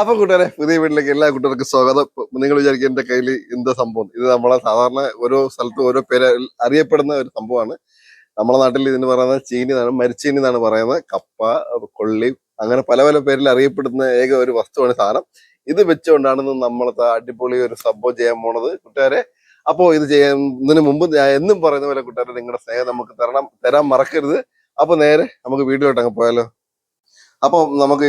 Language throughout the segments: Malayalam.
അപ്പൊ കൂട്ടുകാരെ പുതിയ വീട്ടിലേക്ക് എല്ലാ കുട്ടികൾക്കും സ്വാഗതം. നിങ്ങൾ വിചാരിക്കും എന്റെ കയ്യിൽ എന്താ സംഭവം? ഇത് നമ്മളെ സാധാരണ ഓരോ സ്ഥലത്തും ഓരോ പേര് അറിയപ്പെടുന്ന ഒരു സംഭവമാണ്. നമ്മുടെ നാട്ടിൽ ഇതിന് പറയുന്നത് ചീനി എന്നാണ് മരിച്ചീനി എന്നാണ് പറയുന്നത്. കപ്പ കൊള്ളി അങ്ങനെ പല പല പേരിൽ അറിയപ്പെടുന്ന ഏക ഒരു വസ്തുവാണ് സാധനം. ഇത് വെച്ചുകൊണ്ടാണ് നമ്മളത്തെ അടിപൊളി ഒരു സംഭവം ചെയ്യാൻ പോണത് കൂട്ടുകാരെ. അപ്പോ ഇത് ചെയ്യുന്നതിന് മുമ്പ് ഞാൻ എന്നും പറയുന്ന പോലെ കൂട്ടുകാരെ നിങ്ങളുടെ സ്നേഹം നമുക്ക് തരണം തരാൻ മറക്കരുത്. അപ്പൊ നേരെ നമുക്ക് വീട്ടിലോട്ട് അങ്ങ് പോയാലോ. അപ്പൊ നമുക്ക്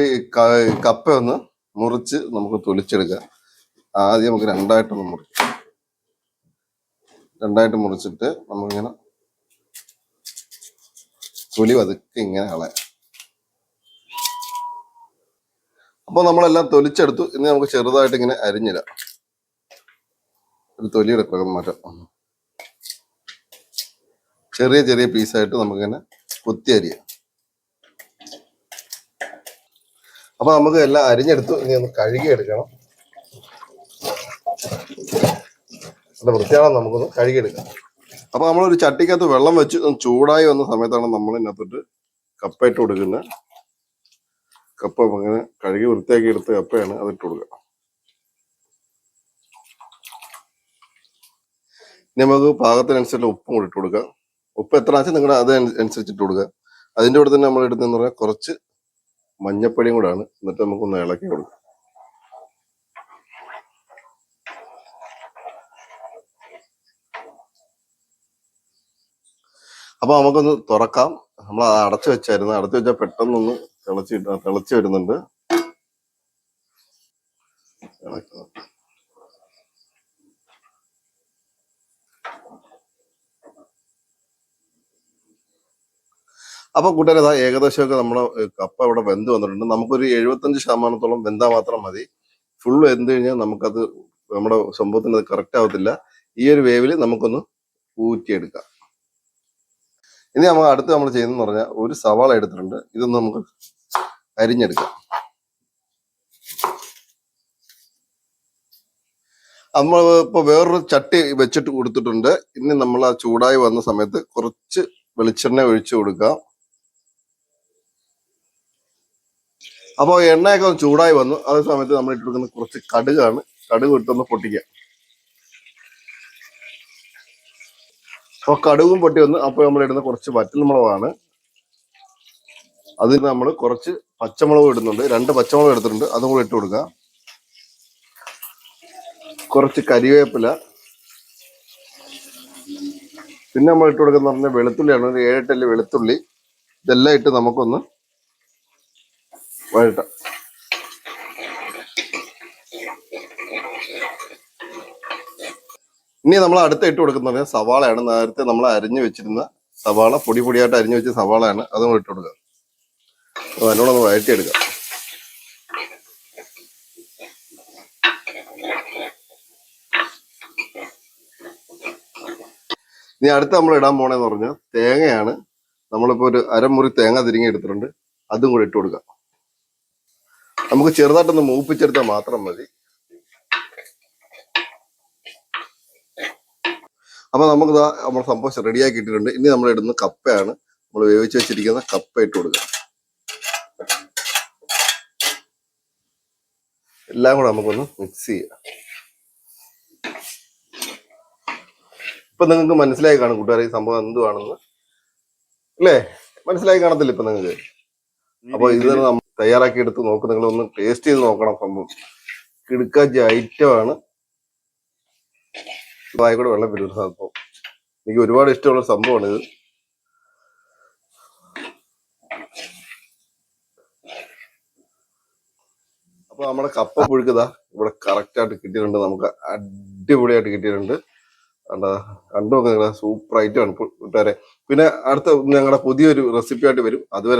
കപ്പ ഒന്ന് മുറിച്ച് നമുക്ക് തൊലിച്ചെടുക്കാം. ആദ്യം നമുക്ക് രണ്ടായിട്ടൊന്ന് മുറിക്കാം. രണ്ടായിട്ട് മുറിച്ചിട്ട് നമുക്കിങ്ങനെ തൊലി പതുക്കെ ഇങ്ങനെ കളയാം. അപ്പോൾ നമ്മളെല്ലാം തൊലിച്ചെടുത്തു. ഇനി നമുക്ക് ചെറുതായിട്ട് ഇങ്ങനെ അരിഞ്ഞിടാം. ഒരു തൊലി എടുക്കണം മാറ്റാം. ചെറിയ ചെറിയ പീസായിട്ട് നമുക്കിങ്ങനെ കൊത്തി അരിയാം അപ്പൊ നമുക്ക് എല്ലാം അരിഞ്ഞെടുത്തു ഇനി ഒന്ന് കഴുകി എടുക്കണം നല്ല വൃത്തിയാണെന്ന് നമുക്കൊന്ന് കഴുകി കഴുകിയെടുക്കാം. അപ്പൊ നമ്മളൊരു ചട്ടിക്കകത്ത് വെള്ളം വെച്ച് ചൂടായി വന്ന സമയത്താണ് നമ്മൾ ഇതിനകത്തോട്ട് കപ്പ ഇട്ട് കൊടുക്കുന്നത്. കപ്പ അങ്ങനെ കഴുകി വൃത്തിയാക്കി എടുത്ത കപ്പയാണ് അതിട്ട് കൊടുക്കുക. ഇനി നമുക്ക് പാകത്തിനനുസരിച്ച് ഉപ്പും കൂടി ഇട്ട് കൊടുക്കാം. ഉപ്പ് എത്ര വെച്ചാൽ നിങ്ങളുടെ അത് അനുസരിച്ചിട്ട് കൊടുക്കുക. അതിന്റെ കൂടെ തന്നെ നമ്മൾ ഇടുന്നതെന്ന് പറഞ്ഞാൽ കുറച്ച് മഞ്ഞപ്പൊടിയും കൂടാണ്. എന്നിട്ട് നമുക്കൊന്ന് ഇളക്കി കൊടുക്കാം. അപ്പൊ നമുക്കൊന്ന് തുറക്കാം. നമ്മൾ അത് അടച്ചു വെച്ചായിരുന്നു. അടച്ചു വെച്ചാൽ പെട്ടെന്നൊന്ന് തിളച്ചിട്ട് തിളച്ചു വരുന്നുണ്ട്. ഇളക്കാം. അപ്പൊ കൂട്ടുകാരെ അതാ ഏകദേശമൊക്കെ നമ്മുടെ കപ്പ ഇവിടെ വെന്ത് വന്നിട്ടുണ്ട്. നമുക്കൊരു എഴുപത്തഞ്ച് ശതമാനത്തോളം വെന്താൽ മാത്രം മതി. ഫുൾ വെന്ത് കഴിഞ്ഞാൽ നമുക്കത് നമ്മുടെ സംഭവത്തിന് അത് കറക്റ്റ് ആവത്തില്ല. ഈ ഒരു വേവിൽ നമുക്കൊന്ന് ഊറ്റിയെടുക്കാം. ഇനി നമ്മൾ അടുത്ത് നമ്മൾ ചെയ്യുന്നതെന്ന് പറഞ്ഞാൽ ഒരു സവാള എടുത്തിട്ടുണ്ട്. ഇതൊന്ന് നമുക്ക് അരിഞ്ഞെടുക്കാം. നമ്മൾ ഇപ്പൊ വേറൊരു ചട്ടി വെച്ചിട്ട് കൊടുത്തിട്ടുണ്ട്. ഇനി നമ്മൾ ആ ചൂടായി വന്ന സമയത്ത് കുറച്ച് വെളിച്ചെണ്ണ ഒഴിച്ചു കൊടുക്കാം. അപ്പോൾ എണ്ണയൊക്കെ ഒന്ന് ചൂടായി വന്നു. അതേ സമയത്ത് നമ്മൾ ഇട്ട് കൊടുക്കുന്ന കുറച്ച് കടുകാണ്. കടുക് ഇട്ടൊന്ന് പൊട്ടിക്കുക അപ്പോൾ കടുകും പൊട്ടി വന്നു അപ്പോൾ നമ്മൾ ഇടുന്ന കുറച്ച് വറ്റൽമുളകാണ്. അതിന് നമ്മൾ കുറച്ച് പച്ചമുളക് ഇടുന്നുണ്ട്. രണ്ട് പച്ചമുളക് എടുത്തിട്ടുണ്ട്. അതും കൂടെ ഇട്ട് കൊടുക്കുക കുറച്ച് കരിവേപ്പില. പിന്നെ നമ്മൾ ഇട്ട് കൊടുക്കുന്ന പറഞ്ഞാൽ വെളുത്തുള്ളിയാണ്. ഒരു ഏഴെട്ടൽ വെളുത്തുള്ളി. ഇതെല്ലാം ഇട്ട് നമുക്കൊന്ന് വഴട്ടാം ഇനി നമ്മൾ അടുത്ത ഇട്ട് കൊടുക്കുന്നത് സവാളയാണ്. നേരത്തെ നമ്മൾ അരിഞ്ഞു വെച്ചിരുന്ന സവാള പൊടി പൊടിയായിട്ട് അരിഞ്ഞു വെച്ച സവാളയാണ്. അതും ഇട്ട് കൊടുക്കുക. അതിനോട് നല്ലോണം ഒന്ന് വഴറ്റിയെടുക്കാം. ഇനി അടുത്ത് നമ്മൾ ഇടാൻ പോണേന്ന് പറഞ്ഞാൽ തേങ്ങയാണ്. നമ്മളിപ്പോ ഒരു അരമുറി തേങ്ങ തിരിങ്ങി എടുത്തിട്ടുണ്ട്. അതും കൂടെ ഇട്ട് കൊടുക്കാം. നമുക്ക് ചെറുതായിട്ടൊന്ന് മൂപ്പിച്ചെടുത്താൽ മാത്രം മതി. അപ്പൊ നമുക്ക് നമ്മൾ സംഭവം റെഡിയാക്കി ഇട്ടിട്ടുണ്ട്. ഇനി നമ്മൾ ഇടുന്ന കപ്പയാണ് നമ്മൾ വേവിച്ച് വെച്ചിരിക്കുന്ന കപ്പ ഇട്ട് കൊടുക്കുക. എല്ലാം കൂടെ നമുക്കൊന്ന് മിക്സ് ചെയ്യാം. ഇപ്പൊ നിങ്ങൾക്ക് മനസ്സിലായി കാണും കൂട്ടുകാരെ ഈ സംഭവം എന്തുവാണെന്ന്. അല്ലേ? മനസ്സിലായി കാണത്തില്ല ഇപ്പൊ നിങ്ങൾക്ക്. അപ്പൊ ഇത് നമ്മൾ തയ്യാറാക്കി എടുത്ത് നോക്ക്. നിങ്ങൾ ഒന്ന് ടേസ്റ്റ് ചെയ്ത് നോക്കണം സംഭവം. കിടുക്കാച്ച ഐറ്റമാണ് വായിക്കൂടെ വെള്ളം വരുന്ന സംഭവം. എനിക്ക് ഒരുപാട് ഇഷ്ടമുള്ള സംഭവമാണ് ഇത്. അപ്പൊ നമ്മുടെ കപ്പ പുഴുക്കതാ. ഇവിടെ കറക്റ്റ് ആയിട്ട് കിട്ടിയിട്ടുണ്ട്. നമുക്ക് അടിപൊളിയായിട്ട് കിട്ടിയിട്ടുണ്ട്. കണ്ടാ? കണ്ടു? നിങ്ങളെ സൂപ്പർ ഐറ്റമാണ് കൂട്ടുകാരെ പിന്നെ അടുത്ത ഞങ്ങളുടെ പുതിയൊരു റെസിപ്പി ആയിട്ട് വരും. അതുവരെ